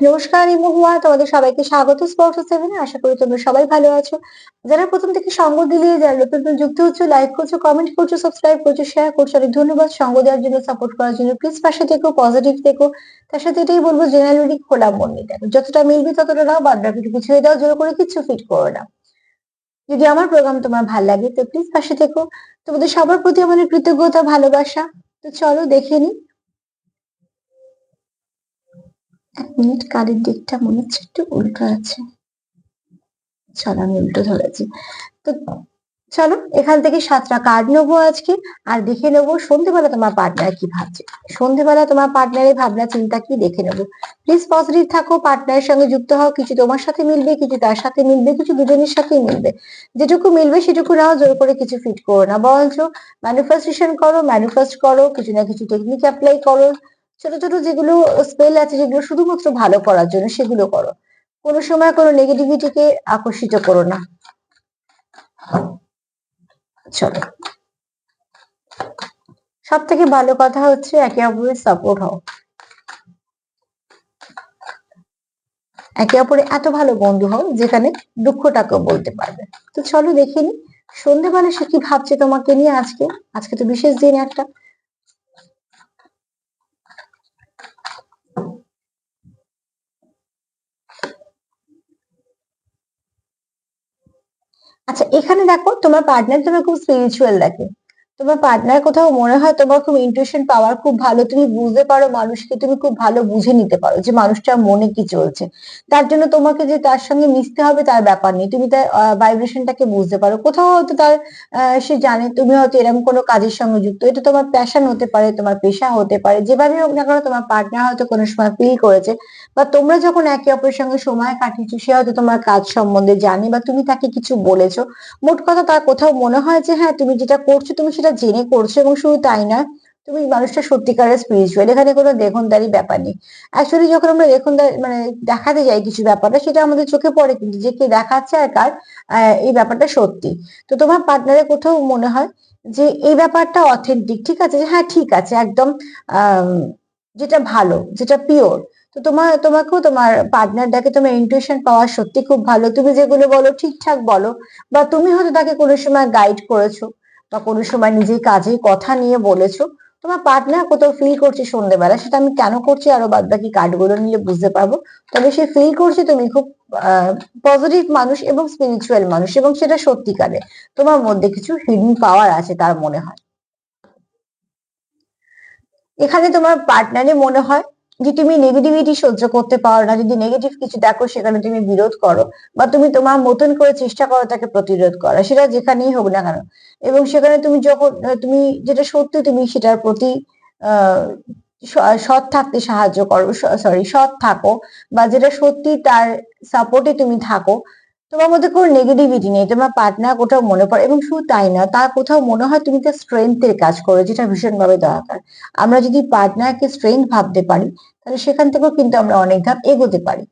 নমস্কার মহুয়া। তোমাদের সবাইকে স্বাগত স্পর্শ সেভেনে। আশা করি তোমরা সবাই ভালো আছো। যারা প্রথম থেকে সঙ্গ দিলে, যারা নতুন নতুন যুক্ত হচ্ছে লাইক করছ কমেন্ট করছ সাবস্ক্রাইব করছ শেয়ার করছ, অনেক ধন্যবাদ। সঙ্গ দেওয়ার জন্য সাপোর্ট করার জন্য প্লিজ পাশে থেকো পজিটিভ থেকো। তার সাথে এটাই বলব জেনারেলি খোলা মন নিয়ে দেখো যতটা মিলবে ততটা নাও, বাদ বাকিটুকু ছেড়ে দাও, জোর করে কিছু ফিট করো না। যদি আমার প্রোগ্রাম তোমার ভালো লাগে, তো প্লিজ পাশে থেকো। তোমাদের সবার প্রতি আমাদের কৃতজ্ঞতা, ভালোবাসা। তো চলো, দেখে নিই এক মিনিট কালের দিকটা মনে হচ্ছে একটু উল্টো আছে। চলো, আমি উল্টো ধরেছি। তো চলো, এখান থেকে সাতটা কার্ড নেব আজকে, আর দেখে নেব সন্ধেবেলা তোমার পার্টনার কি ভাবছে। সন্ধেবেলা তোমার পার্টনারের ভাবনা, চিন্তা কি দেখে নেব। প্লিজ পজিটিভ থাকো পার্টনারের সঙ্গে যুক্ত হও, কিছু তোমার সাথে মিলবে, কিছু তার সাথে মিলবে, কিছু দুজনের সাথেই মিলবে। যেটুকু মিলবে সেটুকু নাও, জোর করে কিছু ফিট করো না। বলছো ম্যানিফেস্টেশন করো ম্যানিফেস্ট করো, কিছু না কিছু টেকনিক অ্যাপ্লাই করো। ছোট ছোট যেগুলো স্পেল আছে যেগুলো শুধুমাত্র ভালো করার জন্য সেগুলো করো। কোনো সময় কোনো নেগেটিভিটিকে আকর্ষিত করো না। চলো। সব থেকে ভালো কথা হচ্ছে একে অপরের সাপোর্ট হও। একে অপরে এত ভালো বন্ধু হও যেখানে দুঃখটাকেও বলতে পারবে। তো চলো দেখিনি সন্ধ্যেবেলা সে কি ভাবছে তোমাকে নিয়ে আজকে? আজকে তো বিশেষ দিন একটা। আচ্ছা এখানে দেখো তোমার পার্টনার তোমার খুব স্পিরিচুয়াল দেখে। তোমার পার্টনার কোথাও মনে হয় তোমার খুব ইন্টুইশন পাওয়ার খুব ভালো, তুমি বুঝতে পারো মানুষকে, তুমি খুব ভালো বুঝে নিতে পারো যে মানুষটার মনে কি চলছে। তার জন্য তোমাকে যে তার সঙ্গে মিশতে হবে তার ব্যাপার নেই, তুমি তার ভাইব্রেশনটাকে বুঝতে পারো। কোথাও হয়তো তার সে জানে তুমি হয়তো এরকম কোনো কাজের সঙ্গে যুক্ত, এটা তোমার প্যাশন হতে পারে, তোমার পেশা হতে পারে, যেভাবে হোক না কেন তোমার পার্টনার হয়তো কোনো সময় ফিল করেছে, বা তোমরা যখন একে অপরের সঙ্গে সময় কাটিয়েছো, সে হয়তো তোমার কাজ সম্বন্ধে জানে, বা তুমি তাকে কিছু বলেছ। মোট কথা তার কোথাও মনে হয় যে হ্যাঁ তুমি যেটা করছ, তুমি সেটা জেনে করছ এবং শুধু তাই না, তুমি মানুষটা সত্যিকারের স্পিরিচুয়াল এখানে কোনো দেখনদারি ব্যাপার নেই। অ্যাকচুয়ালি যখন আমরা দেখনদারি মানে দেখাতে যাই কিছু ব্যাপারটা, সেটা আমাদের চোখে পড়ে কিন্তু যে কে দেখাচ্ছে আর কার এই ব্যাপারটা সত্যি। তো তোমার পার্টনারের কোথাও মনে হয় যে এই ব্যাপারটা অথেন্টিক ঠিক আছে? যে হ্যাঁ ঠিক আছে, একদম যেটা ভালো, যেটা পিওর তো তোমার, তোমাকেও তোমার পার্টনার দেখে তোমার ইন্টুইশন পাওয়া সত্যি খুব ভালো। তুমি যেগুলো বলো, ঠিকঠাক বলো, বা তুমি হয়তো তাকে কোনো সময় গাইড করেছ। বা কোনো সময় নিজের কাজে কথা নিয়ে বলেছ, তোমার পার্টনার কোথাও ফিল করছে সন্ধ্যেবেলা সেটা আমি কেন করছি আরও বাদ বাকি কার্ডগুলো নিলে বুঝতে পারব। তবে সে ফিল করছে তুমি খুব পজিটিভ মানুষ এবং স্পিরিচুয়াল মানুষ এবং সেটা সত্যিকারে। তোমার মধ্যে কিছু হিডেন পাওয়ার আছে তার মনে হয়। এখানে তোমার পার্টনারে মনে হয় যে তুমি নেগেটিভিটি সহ্য করতে পারো না, যদি নেগেটিভ কিছু দেখো, সেখানে তুমি বিরোধ করো বা তুমি তোমার মতন করে চেষ্টা করো তাকে প্রতিরোধ করা, সেটা যেখানেই হোক না কেন। এবং সেখানে তুমি যখন তুমি যেটা সত্যি তুমি সেটার প্রতি সৎ থাকতে সাহায্য করো সরি সৎ থাকো বা যেটা সত্যি তার সাপোর্টে তুমি থাকো তোমার মধ্যে কোনো নেগেটিভিটি নেই তোমার পার্টনার কোথাও মনে পড়ে, এবং শুধু তাই না, তার কোথাও মনে হয় তুমি তার স্ট্রেংথের কাজ করো, যেটা ভীষণভাবে দরকার। আমরা যদি পার্টনারকে স্ট্রেংথ ভাবতে পারি, তাহলে সেখান থেকেও কিন্তু আমরা অনেক ধাপ এগোতে পারি।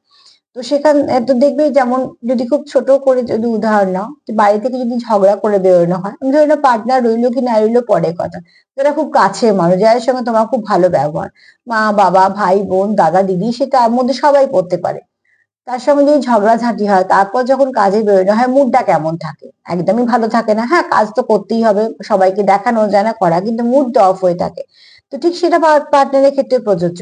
তো সেখান তো দেখবে যেমন যদি খুব ছোট করে যদি উদাহরণ নাও বাড়ি থেকে যদি ঝগড়া করে বেরোনো হয় ধরে না পার্টনার রইল কি না রইল পরে কথা। যারা খুব কাছে মানুষ, যাদের সঙ্গে তোমার খুব ভালো ব্যবহার, মা, বাবা, ভাই, বোন, দাদা, দিদি সে তার মধ্যে সবাই পড়তে পারে। তার সঙ্গে যদি ঝগড়াঝাঁটি হয়, তারপর যখন কাজে বেরোনো হয়, মুডটা কেমন থাকে? একদমই ভালো থাকে না। হ্যাঁ কাজ তো করতেই হবে, সবাইকে দেখানো যায় না করা, কিন্তু মুডটা অফ হয়ে থাকে। তো ঠিক সেটা পার্টনারের ক্ষেত্রে প্রযোজ্য।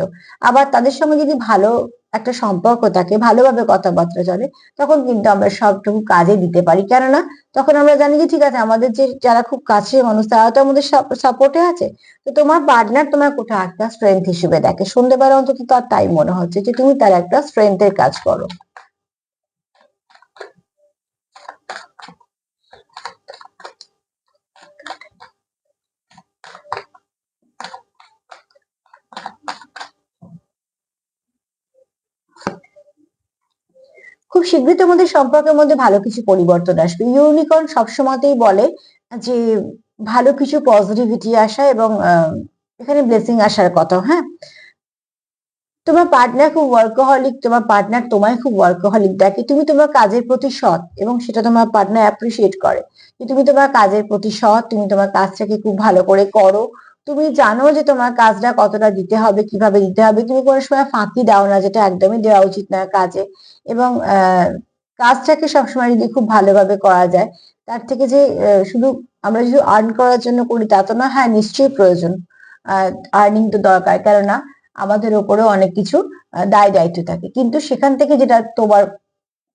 আবার তাদের সঙ্গে যদি ভালো একটা সম্পর্ক থাকে ভালোভাবে কথাবার্তা চলে তখন কিন্তু আমরা সবটুকু কাজে দিতে পারি। কেননা, তখন আমরা জানি যে, ঠিক আছে, আমাদের যে, যারা খুব কাছে মানুষ তারা তো আমাদের সাপোর্টে আছে। তো তোমার পার্টনার তোমার কোথাও একটা স্ট্রেংথ হিসেবে দেখে। সন্ধ্যেবেলা অন্তত তার তাই মনে হচ্ছে যে, তুমি তার একটা স্ট্রেংথের কাজ করো। খুব শীঘ্রই তোমাদের সম্পর্কের মধ্যে ভালো কিছু পরিবর্তন আসবে। ইউনিকর্ন সবসময়তেই বলে যে, ভালো কিছু পজিটিভিটি আসা এবং এখানে ব্লেসিং আসার কথা হ্যাঁ? তোমার পার্টনার খুব ওয়ার্কহলিক তোমার পার্টনার তোমায় খুব ওয়ার্কহলিক দেখে। তুমি তোমার কাজের প্রতি সৎ এবং সেটা তোমার পার্টনার অ্যাপ্রিসিয়েট করে। তুমি তোমার কাজের প্রতি সৎ, তুমি তোমার কাজটাকে খুব ভালো করে করো তুমি জানো যে তোমার কাজটা কতটা দিতে হবে, কীভাবে দিতে হবে? তুমি কোনো সময় ফাঁকি দাও না, যেটা একদমই দেওয়া উচিত না কাজে। এবং কাজটাকে সবসময় যদি খুব ভালোভাবে করা যায়, তার থেকে যে শুধু আমরা শুধু আর্ন করার জন্য করি তা তো না হ্যাঁ নিশ্চয়ই প্রয়োজন। আর্নিং তো দরকার, কেননা আমাদের ওপরেও অনেক কিছু দায় দায়িত্ব থাকে। কিন্তু সেখান থেকে যেটা তোমার,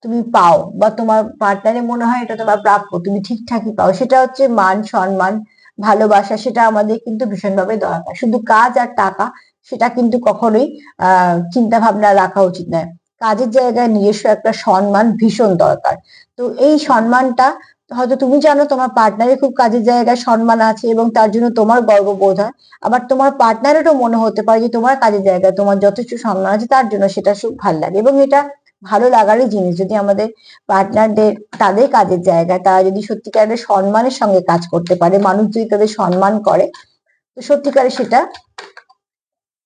তুমি পাও বা তোমার পার্টনারের মনে হয় এটা তোমার প্রাপ্য, তুমি ঠিকঠাকই পাও, সেটা হচ্ছে মান, সম্মান ভালোবাসা সেটা আমাদের কিন্তু ভীষণভাবে দরকার। শুধু কাজ আর টাকা সেটা কিন্তু কখনোই, আহ চিন্তা ভাবনা রাখা উচিত নয়। কাজের জায়গায় নিজস্ব একটা সম্মান ভীষণ দরকার। তো এই সম্মানটা, হয়তো তুমি জানো তোমার পার্টনারের খুব কাজের জায়গায় সম্মান আছে এবং তার জন্য তোমার গর্ববোধ হয়। আবার তোমার পার্টনারেরও মনে হতে পারে যে তোমার কাজের জায়গায় তোমার যথেষ্ট সম্মান আছে, তার জন্য সেটা খুব ভালো লাগে এবং এটা ভালো লাগারই জিনিস। যদি আমাদের পার্টনারদের তাদের কাজের জায়গায় তারা যদি সত্যিকারের সম্মানের সঙ্গে কাজ করতে পারে, মানুষ যদি তাদের সম্মান করে, তো সত্যিকারে সেটা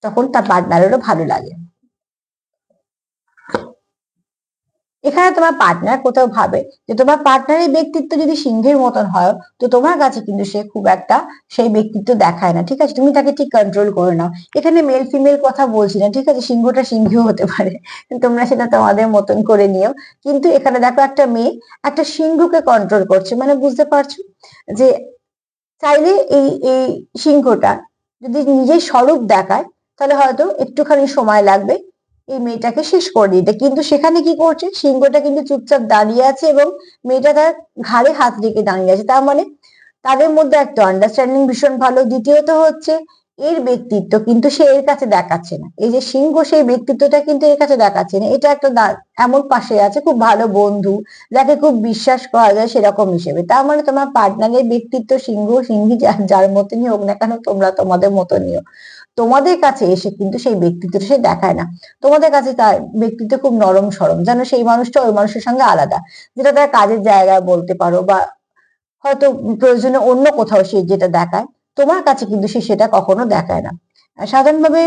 তখন তার পার্টনারেরও ভালো লাগে। এখানে তোমার পার্টনার কোথাও ভাবে যে তোমার পার্টনারের ব্যক্তিত্ব যদি সিংহের মতন হয়, তো তোমার কাছে কিন্তু সে খুব একটা সেই ব্যক্তিত্ব দেখায় না, ঠিক আছে? তুমি তাকে ঠিক কন্ট্রোল করে নাও। এখানে মেল ফিমেল কথা বলছি না, ঠিক আছে? সিংহটা সিংহ হতে পারে। তোমরা সেটা তোমাদের মতন করে নিও। কিন্তু এখানে দেখো একটা মেয়ে, একটা সিংহকে কন্ট্রোল করছে। মানে বুঝতে পারছ? যে চাইলে এই এই সিংহটা যদি নিজের স্বরূপ দেখায়, তাহলে হয়তো একটুখানি সময় লাগবে। এই মেয়েটাকে শেষ করে দিতে কিন্তু সেখানে কি করছে? সিংহটা কিন্তু চুপচাপ দাঁড়িয়ে আছে এবং মেয়েটা তার ঘাড়ে হাত রেখে দাঁড়িয়ে আছে। তার মানে তাদের মধ্যে একটা আন্ডারস্ট্যান্ডিং ভীষণ ভালো। দ্বিতীয়ত হচ্ছে এর ব্যক্তিত্ব কিন্তু সে এর কাছে দেখাচ্ছে না। এই যে সিংহ সেই ব্যক্তিত্বটা কিন্তু এর কাছে দেখাচ্ছে না। এটা একটা এমন পাশে আছে, খুব ভালো বন্ধু, যাকে খুব বিশ্বাস করা যায় সেরকম হিসেবে। তার মানে তোমার পার্টনারের ব্যক্তিত্ব সিংহ, সিংহী যার মতনই হোক না কেন, তোমরা তোমাদের মতো নিও তোমাদের কাছে এসে কিন্তু সেই ব্যক্তিত্বটা সে দেখায় না। তোমাদের কাছে তার ব্যক্তিত্ব খুব নরম সরম, যেন সেই মানুষটা ওই মানুষের সঙ্গে আলাদা, যেটা তার কাজের জায়গায় বলতে পারো বা হয়তো প্রয়োজনে অন্য কোথাও সে যেটা দেখায়, তোমার কাছে কিন্তু সে সেটা কখনো দেখায় না। সাধারণভাবে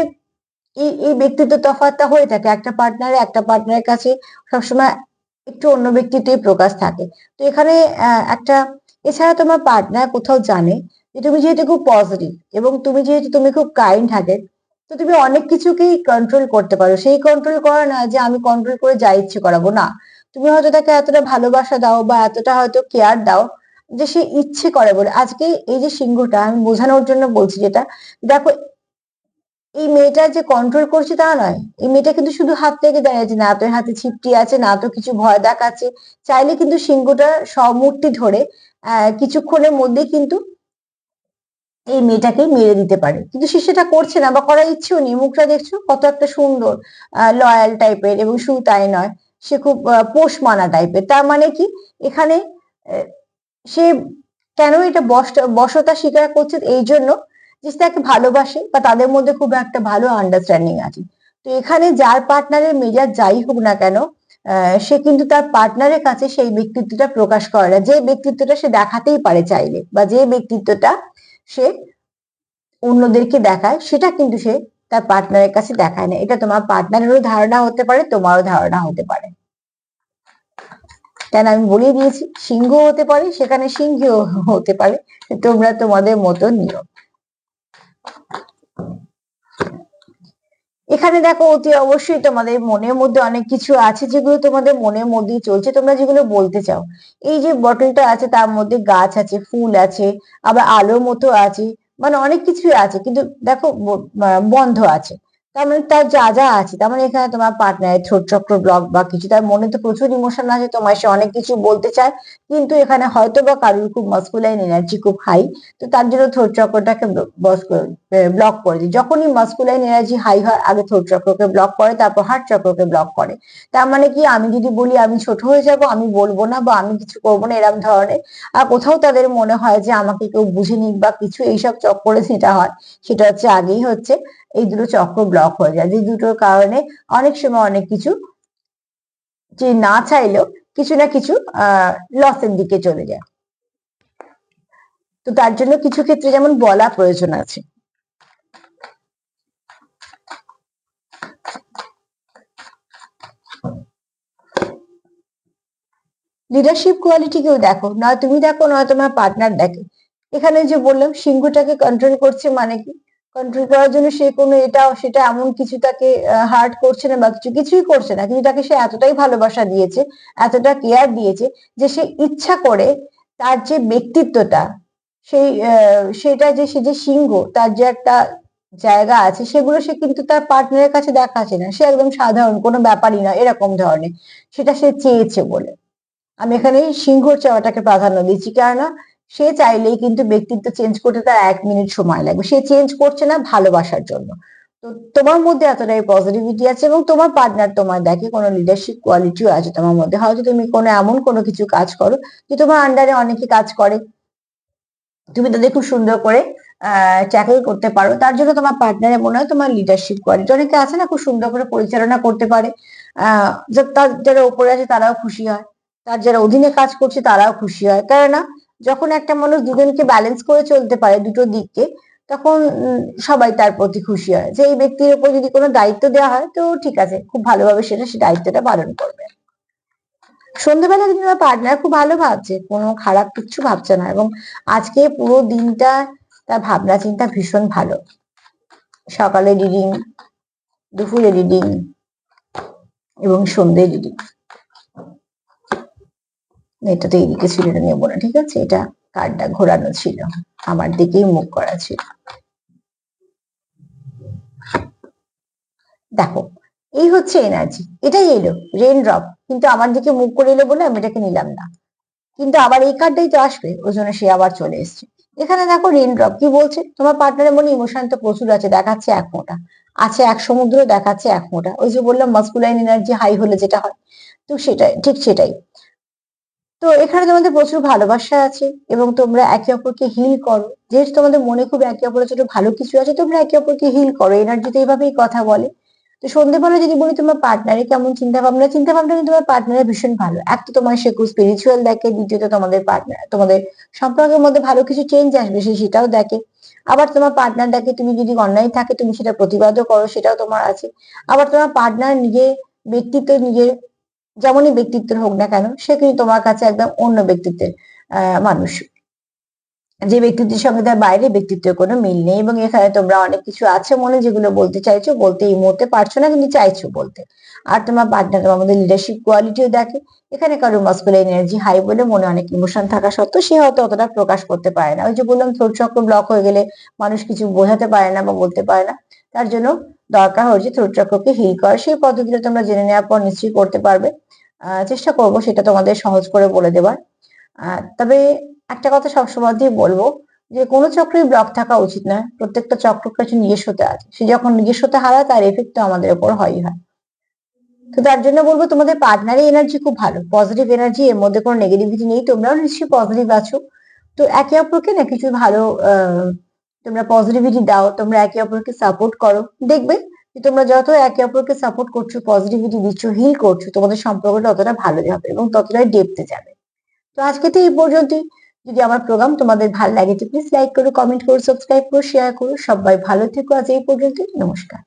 এই এই ব্যক্তিত্ব তফাৎটা হয়ে থাকে একটা পার্টনারে একটা পার্টনারের কাছে সবসময় একটু অন্য ব্যক্তিত্বই প্রকাশ থাকে। তো এখানে একটা, এছাড়া তোমার পার্টনার কোথাও জানে যে তুমি যেহেতু খুব পজিটিভ এবং তুমি যেহেতু তুমি খুব কাইন্ড হার্টেড তো তুমি অনেক কিছুকেই কন্ট্রোল করতে পারো। সেই কন্ট্রোল করা না যে আমি কন্ট্রোল করে যা ইচ্ছে করাবো, না। তুমি হয়তো তাকে এতটা ভালোবাসা দাও বা এতটা হয়তো কেয়ার দাও যে সে ইচ্ছে করে বলে। আজকে এই যে সিংহটা, আমি বোঝানোর জন্য বলছি যেটা, দেখো, এই মেয়েটা যে কন্ট্রোল করছে তা নয়। এই মেয়েটা কিন্তু শুধু হাত থেকে দাঁড়িয়ে আছে না তো হাতে ছিপটি আছে, না তো কিছু ভয় দেখাচ্ছে। চাইলে কিন্তু সিংহটা সমূর্তি ধরে, আহ, কিছুক্ষণের মধ্যে কিন্তু এই মেয়েটাকে মেরে দিতে পারে। কিন্তু সে সেটা করছে না বা করার ইচ্ছেও নেই। মুখটা দেখছ? কত একটা সুন্দর লয়াল টাইপের এবং শুধু তাই নয়, সে খুব পোষ মানা টাইপের তার মানে কি? এখানে সে কেন এটা বস- বশতা স্বীকার করছে? এই জন্য যে তাকে ভালোবাসে বা তাদের মধ্যে খুব একটা ভালো আন্ডারস্ট্যান্ডিং আছে। তো এখানে যার পার্টনারের মেজাজ যাই হোক না কেন সে কিন্তু তার পার্টনারের কাছে সেই ব্যক্তিত্বটা প্রকাশ করে না। যে ব্যক্তিত্বটা সে দেখাতেই পারে চাইলে বা যে ব্যক্তিত্বটা সে অন্যদেরকে দেখায়, সেটা কিন্তু সে তার পার্টনারের কাছে দেখায় না। এটা তোমার পার্টনারেরও ধারণা হতে পারে, তোমারও ধারণা হতে পারে। কেন আমি বলে দিয়েছি, সিংহ হতে পারে, সেখানে সিংহ হতে পারে, তোমরা তোমাদের মতো নিও এখানে দেখো অতি অবশ্যই তোমাদের মনের মধ্যে অনেক কিছু আছে যেগুলো তোমাদের মনের মধ্যে চলছে। তোমরা যেগুলো বলতে চাও, এই যে বটলটা আছে তার মধ্যে গাছ আছে, ফুল আছে, আবার আলোর মতো আছে মানে অনেক কিছুই আছে। কিন্তু দেখো বন্ধ আছে। তার মানে তার যা যা আছে, তার মানে এখানে তোমার পার্টনারের ছোট চক্র ব্লক বা কিছু, তার মনে তো প্রচুর ইমোশন আছে, তোমার সে অনেক কিছু বলতে চায়, কিন্তু এখানে হয়তো বা কারুর খুব মাস্কুলাইন এনার্জি খুব হাই তো তার জন্য থ্রোট চক্রটাকে ব্লক করে দিই যখনই মাস্কুলাইন এনার্জি হাই হয়, আগে থ্রোট চক্রকে ব্লক করে, তারপর হার্ট চক্রকে ব্লক করে। তার মানে কি, আমি যদি বলি আমি ছোট হয়ে যাব, আমি বলব না বা আমি কিছু করব না এরকম ধরনের, আর কোথাও তাদের মনে হয় যে আমাকে কেউ বুঝে নিক বা কিছু এইসব চক্করে সেটা হয়, সেটা হচ্ছে আগেই হচ্ছে। এই দুটো চক্র ব্লক হয়ে যায়। যে দুটোর কারণে অনেক সময় অনেক কিছু যে না চাইলেও কিছু না কিছু, আহ লসের দিকে চলে যায়। তো তার জন্য কিছু ক্ষেত্রে যেমন বলা প্রয়োজন আছে। লিডারশিপ কোয়ালিটি কেউ দেখো, নয় তুমি দেখো, নয় তোমার পার্টনার দেখে। এখানে যে বললাম, সিংহটাকে কন্ট্রোল করছে মানে কি? কন্ট্রোল করার জন্য সে কোনো এটা, সেটা এমন কিছু তাকে হার্ট করছে না বা কিছু, কিছুই করছে না। কিন্তু তাকে সে এতটাই ভালোবাসা দিয়েছে, এতটা কেয়ার দিয়েছে যে সে ইচ্ছা করে তার যে ব্যক্তিত্বটা, সেই সেটা যে, সে যে সিংহ, তার যে একটা জায়গা আছে, সেগুলো সে কিন্তু তার পার্টনারের কাছে দেখাচ্ছে না। সে একদম সাধারণ, কোনো ব্যাপারই না, এরকম ধরনের। সেটা সে চেয়েছে বলে। আমি এখানে সিংহর চাওয়াটাকে প্রাধান্য দিচ্ছি। কেননা সে চাইলেই কিন্তু ব্যক্তিত্ব চেঞ্জ করতে তার এক মিনিট সময় লাগবে। সে চেঞ্জ করছে না ভালোবাসার জন্য। তো তোমার মধ্যে এতটাই পজিটিভিটি আছে এবং তোমার পার্টনার তোমার দেখে কোনো লিডারশিপ কোয়ালিটিও আছে তোমার মধ্যে। হয়তো তুমি কোনো এমন কোনো কিছু কাজ করো যে তোমার আন্ডারে অনেকে কাজ করে। তুমি তাদের খুব সুন্দর করে ট্যাকেল করতে পারো। তার জন্য তোমার পার্টনারের মনে হয় তোমার লিডারশিপ কোয়ালিটি অনেকে আছে না খুব সুন্দর করে পরিচালনা করতে পারে। আহ যারা উপরে আছে তারাও খুশি হয়। তার যারা অধীনে কাজ করছে তারাও খুশি হয়। কেননা যখন একটা মানুষ দুজনকে ব্যালেন্স করে চলতে পারে দুটো দিককে, তখন সবাই তার প্রতি খুশি হয়। যে এই ব্যক্তির উপর যদি কোনো দায়িত্ব দেওয়া হয়, তো ঠিক আছে, খুব ভালোভাবে সেটা, সে দায়িত্বটা পালন করবে। সন্ধ্যেবেলা কিন্তু আমার পার্টনার খুব ভালো ভাবছে, কোনো খারাপ কিচ্ছু ভাবছে না এবং আজকে পুরো দিনটা তার ভাবনা চিন্তা ভীষণ ভালো। সকালে রিডিং দুপুরে রিডিং এবং সন্ধ্যে রিডিং এটা তো এইদিকে ছিল এটা নেব না ঠিক আছে? এটা কার্ডটা ঘোরানো ছিল, আমার দিকেই মুখ করা ছিল। দেখো, এই হচ্ছে এনার্জি, এটাই এলো রেন ড্রপ কিন্তু আমার দিকে মুখ করে এলো বলে আমি এটাকে নিলাম না। কিন্তু আবার এই কার্ডটাই তো আসবে, ওই জন্য সে আবার চলে এসছে। এখানে দেখো রেন ড্রপ কি বলছে? তোমার পার্টনারের মনে ইমোশন তো প্রচুর আছে, দেখাচ্ছে এক মোটা আছে এক সমুদ্র, দেখাচ্ছে এক মোটা ওই যে বললাম মাস্কুলাইন এনার্জি হাই হলে যেটা হয়, তো সেটাই, ঠিক সেটাই। তো এখানে তোমাদের প্রচুর ভালোবাসা আছে এবং তোমরা একে অপরকে হিল করো। যেহেতু তোমাদের মনে খুব একে অপরের জন্য ভালো কিছু আছে, তোমরা একে অপরকে হিল করো। এনার্জিতে এইভাবেই কথা বলে। তো সন্ধ্যেবেলা যদি বলি তোমার পার্টনারে কেমন চিন্তা ভাবনা চিন্তা ভাবনা কিন্তু তোমার পার্টনারের ভীষণ ভালো। এক তো তোমার সে খুব স্পিরিচুয়াল দেখে, দ্বিতীয়ত তোমাদের পার্টনার তোমাদের সম্পর্কের মধ্যে ভালো কিছু চেঞ্জ আসবে, সে সেটাও দেখে। আবার তোমার পার্টনার দেখে তুমি যদি অন্যায় থাকে, তুমি সেটা প্রতিবাদও করো, সেটাও তোমার আছে। আবার তোমার পার্টনার নিজে ব্যক্তিত্ব, নিজের যেমনই ব্যক্তিত্বের হোক না কেন সে কিন্তু তোমার কাছে একদম অন্য ব্যক্তিত্বের মানুষ। যে ব্যক্তিত্বের সঙ্গে তার বাইরে ব্যক্তিত্বের কোনো মিল নেই এবং এখানে তোমরা অনেক কিছু আছে মনে যেগুলো বলতে চাইছো, বলতে এই মুহূর্তে পারছ না, কিন্তু চাইছো বলতে। আর তোমার পার্টনার তোমার মধ্যে লিডারশিপ কোয়ালিটিও দেখে। এখানে কারও মাস্কুলার এনার্জি হাই বলে মনে অনেক ইমোশন থাকা সত্ত্বেও সে হয়তো অতটা প্রকাশ করতে পারে না। ওই যে বললাম থ্রোট চক্র ব্লক হয়ে গেলে মানুষ কিছু বোঝাতে পারে না বা বলতে পারে না। তার জন্য দরকার হচ্ছে থ্রোট চক্রকে হিল করা। সেই পদ্ধতিটা তোমরা জেনে নেওয়ার পর নিশ্চয়ই করতে পারবে। চেষ্টা করব সেটা তোমাদের সহজ করে বলে দেবার। তবে একটা কথা সবসময় বলব যে কোনো চক্রই ব্লক থাকা উচিত নয়। প্রত্যেকটা চক্র কাছে নিজস্বতা আছে। সে যখন নিজস্বতা হারায়, তার এফেক্ট তো আমাদের উপর হয়ই হয়। তো তার জন্য বলব তোমাদের পার্টনারের এনার্জি খুব ভালো। পজিটিভ এনার্জি এর মধ্যে কোনো নেগেটিভিটি নেই। তোমরাও নিশ্চয়ই পজিটিভ আছো। তো একে অপরকে না কিছু ভালো তোমরা পজিটিভিটি দাও। তোমরা একে অপরকে সাপোর্ট করো। দেখবে যে তোমরা যত একে অপরকে সাপোর্ট করছ পজিটিভিটি দিচ্ছ হিল করছ, তোমাদের সম্পর্কটা ততটা ভালো যাবে এবং ততটাই ডেপতে যাবে। তো আজকে তো এই পর্যন্তই। যদি আমার প্রোগ্রাম তোমাদের ভালো লাগে তো প্লিজ লাইক করো কমেন্ট করো সাবস্ক্রাইব করো শেয়ার করো। সবাই ভালো থেকো আজ এই পর্যন্তই। নমস্কার।